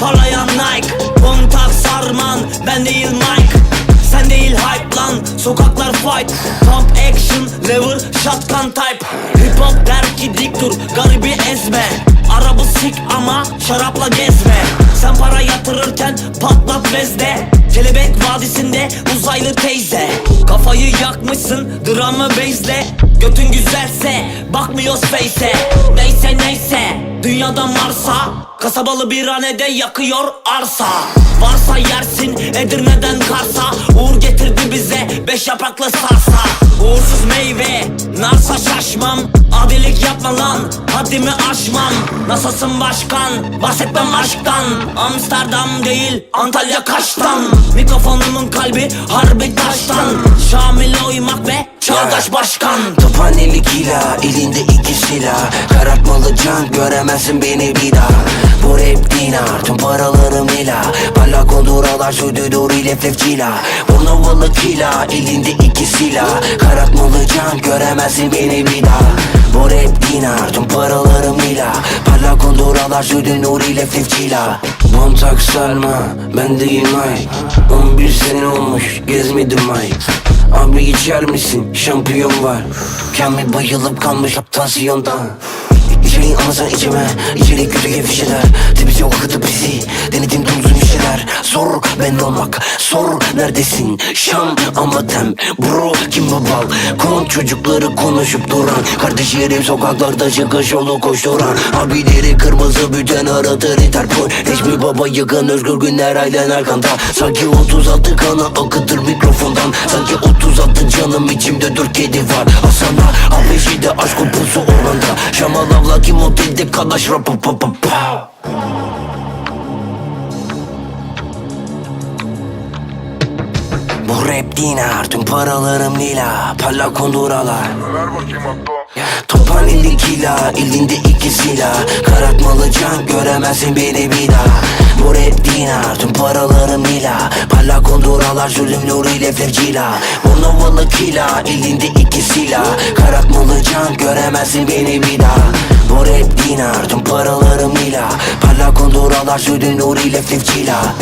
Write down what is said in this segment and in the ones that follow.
Parlayan Nike. Kontak sarman Ben değil Mike. Sen değil hype lan Sokaklar fight. Pump action Lever shotgun type. Hip hop der ki dik dur Garibi ezme. Arabı sik ama şarapla gezme. Sen para yatırırken patlat bezde. Kelebek vadisinde uzaylı teyze. Kafayı yakmışsın dramı bezle Götün güzelse bakmıyoruz face'e. Neyse neyse dünyadan Mars'a Kasabalı bir hanede yakıyor arsa. Varsa yersin Edirne'den Kars'a Uğur getirdi bize beş yapraklı sarsa. Uğursuz meyve narsa şaşmam Adilik yapma lan haddimi aşmam. Nasılsın başkan? Bahsetmem aşktan. Amsterdam değil Antalya Kaş'tan Mikrofonumun kalbi harbi taştan. Şamil uymak ve çağdaş başkan. Tophaneli kila elinde iki silah. Karartmalı can göremezsin beni bir daha. Bu rap dinar tüm paralarım ila Pala konduralar sürdü dur ile flefçila Burnovalı kila elinde iki silah. Karartmalı can göremezsin beni bir daha. Bu rap dinar tüm paralarım ila Pala konduralar sürdü nur ile flefçila Montak sarma ben değil Mike 11 sene olmuş gezmedim ay Abi içer misin? Şampiyon var. Kamil bayılıp kalmış tansiyondan İçeriğin anlasana içime İçerik kötü gevşeler. Temiz yok akıtı bizi. Denedim tuzlu bir şeyler Sor ben olmak Sor neredesin? Şam ama tem Bro kim babal Kon çocukları konuşup duran Kardeşlerim sokaklarda çıkış yolu koşturan. Abileri kırmızı büten aratır Interpol Resmi baba yakın özgür günler aydan arkanda. Sanki 36 kanı akıtır mikrofondan. Sanki 36 canım içimde dört kedi var. Hasan'a Abeşi'de aşk kopusu oranda. Şamalavla kim otelde kalaş rapa Bu rap dinar tüm paralarım lila Palla konduralar. Ver bakayım Akko Topan elli kila elinde iki silah Karartmalı can göremezsin beni bir daha. Bu rap dinar tüm paralarım lila Palla konduralar zulüm nuruyla flevcila Bonovalı kila elinde iki silah Karartmalı can göremezsin beni bir daha. Bu rap dinar tüm paralarım lila Palla konduralar zulüm nuruyla flevcila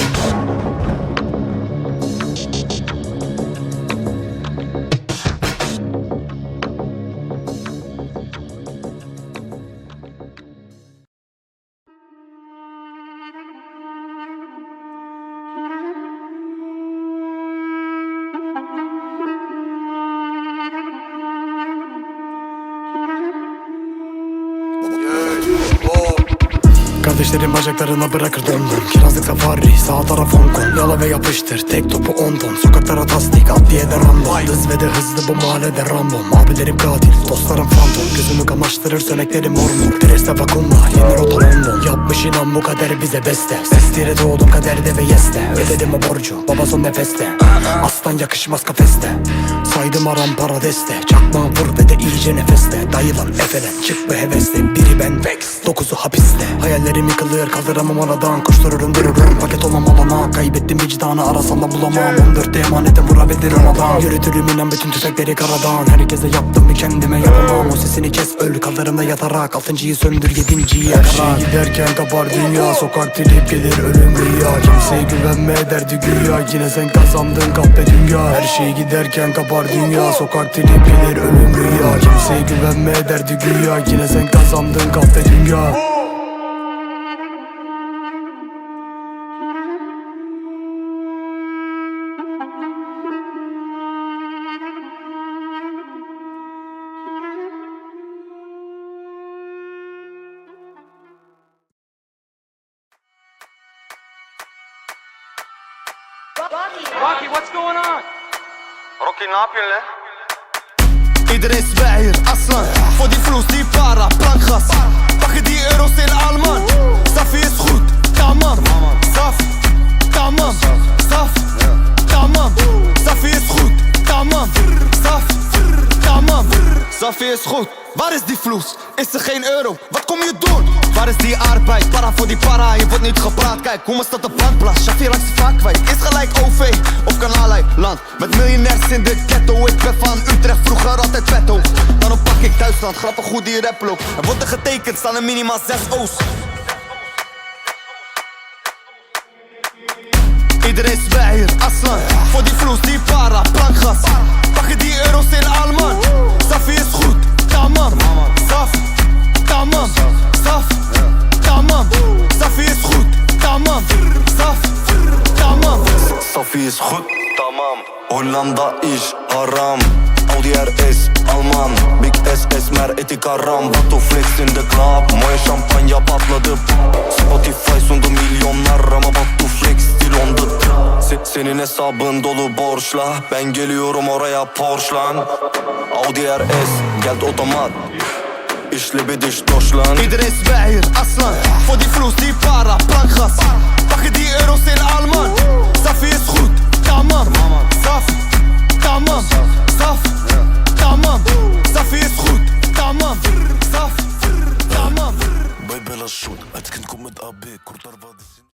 Kardeşlerim bacaklarına bırakır döndüm. Kirazlık safari sağ taraf Hong Kong Yala ve yapıştır tek topu 10 ton Sokaklara tasdik adliye de random. Hız ve de hızlı bu mahallede random Abilerim katil dostlarım fantom Gözümü kamaştırır söneklerim mor Preste vakumla yeni rota London Yapmış inan bu kader bize beste. Sestire doğdum kaderde ve yeste. Ödedim o borcu baba son nefeste. Aslan yakışmaz kafeste. Saydım aram para deste. Çakma vur ve de iyice nefeste. Dayılan efelen çık bu hevesle. Biri ben Vex dokuzu hapiste. Hayallerim yıkılır kaldıramam aradan. Koştururum dururum paket olmam alana. Kaybettim vicdanı arasam da bulamam. 14'te emanetim vurabilirim adam Yürütürüm inen bütün tüfekleri karadan. Herkese yaptım bir kendime yapamam. O sesini kes öl kaldırımda yatarak. Altıncıyı söndür yedinciyi yakarak Her şey giderken kapar dünya. Sokak trip gelir ölüm rüya. Kimseye güvenme derdi güya. Yine sen kazandın kahpe dünya. Her şey giderken kapar dünya. Sokak trip gelir ölüm rüya. Kimseye güvenme derdi güya. Yine sen kazandın kahpe dünya روكي واتس جوينج اون روكي نابيل ادريس بعير أصلا فاضي فلوس دي بارا بلان خاص باخد ايرو سي goed Waar is die vloes? Is er geen euro? Wat kom je doen? Waar is die arbeid? Para voor die para, je wordt niet gepraat. Kijk, hoe is dat de brandplas? Shafir langs de vaak kwijt Is gelijk OV of kanaalij land Met miljonairs in de ghetto. Ik ben van Utrecht, vroeger altijd hoog Daarom pak ik Duitsland, grappig hoe die rap loopt. Er wordt er getekend, staan er minimaal zes O's. Idris Bahir aslan. Voor die vloes, die para, plankgas. Pakken die euro's in Alman. Safi is goed, tamam. Saf, tamam. Saf, tamam. Safi is goed, tamam. Saf, tamam. Safi is goed, tamam. Hollanda iş haram. Audi RS Alman. Big S esmer eti karam Batu flex in the club. Moya şampanya patladı. Spotify sundu milyonlar Ama Batu flex still on the Se- Senin hesabın dolu borçla. Ben geliyorum oraya Porsche'lan Audi RS geldi otomat. İşli bir diş doşlan. Idris Bahir aslan. Voor die vloes, die para, plankgas Pakken die euro's in Alman. Safi is goed, tamam Saf, tamam